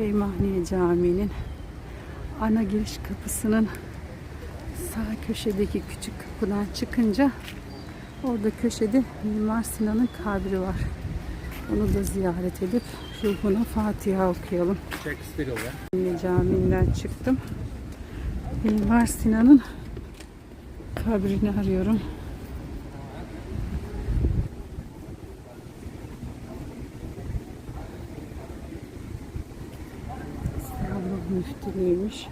Süleymaniye Camii'nin ana giriş kapısının sağ köşedeki küçük kapıdan çıkınca orada köşede Mimar Sinan'ın kabri var. Onu da ziyaret edip ruhuna Fatiha okuyalım. Camiinden çıktım. Mimar Sinan'ın kabrini arıyorum. İstanbul Müftülüğüymüş.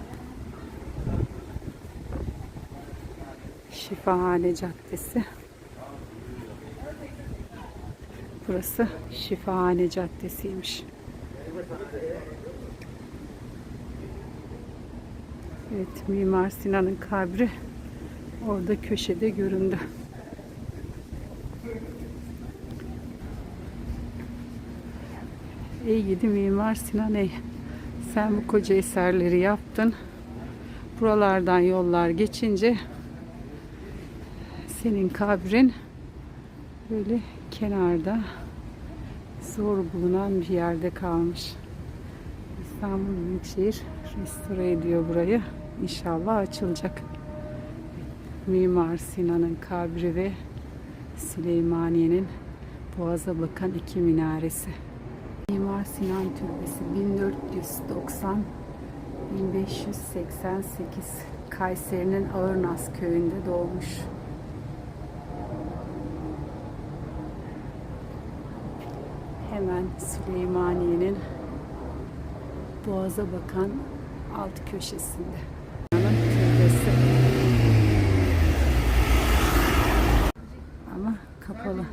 Şifahane Caddesi. Burası Şifahane Caddesi'ymiş. Evet, Mimar Sinan'ın kabri orada köşede göründü. Ey gidi Mimar Sinan ey. Sen bu koca eserleri yaptın. Buralardan yollar geçince senin kabrin böyle kenarda zor bulunan bir yerde kalmış. İstanbul Büyükşehir restore ediyor burayı. İnşallah açılacak. Mimar Sinan'ın kabri ve Süleymaniye'nin Boğaz'a bakan iki minaresi. Mimar Sinan Türbesi 1490 1588 Kayseri'nin Ağırnaz köyünde doğmuş. Hemen Süleymaniye'nin Boğaz'a bakan alt köşesinde. Türbesi. Ama kapalı.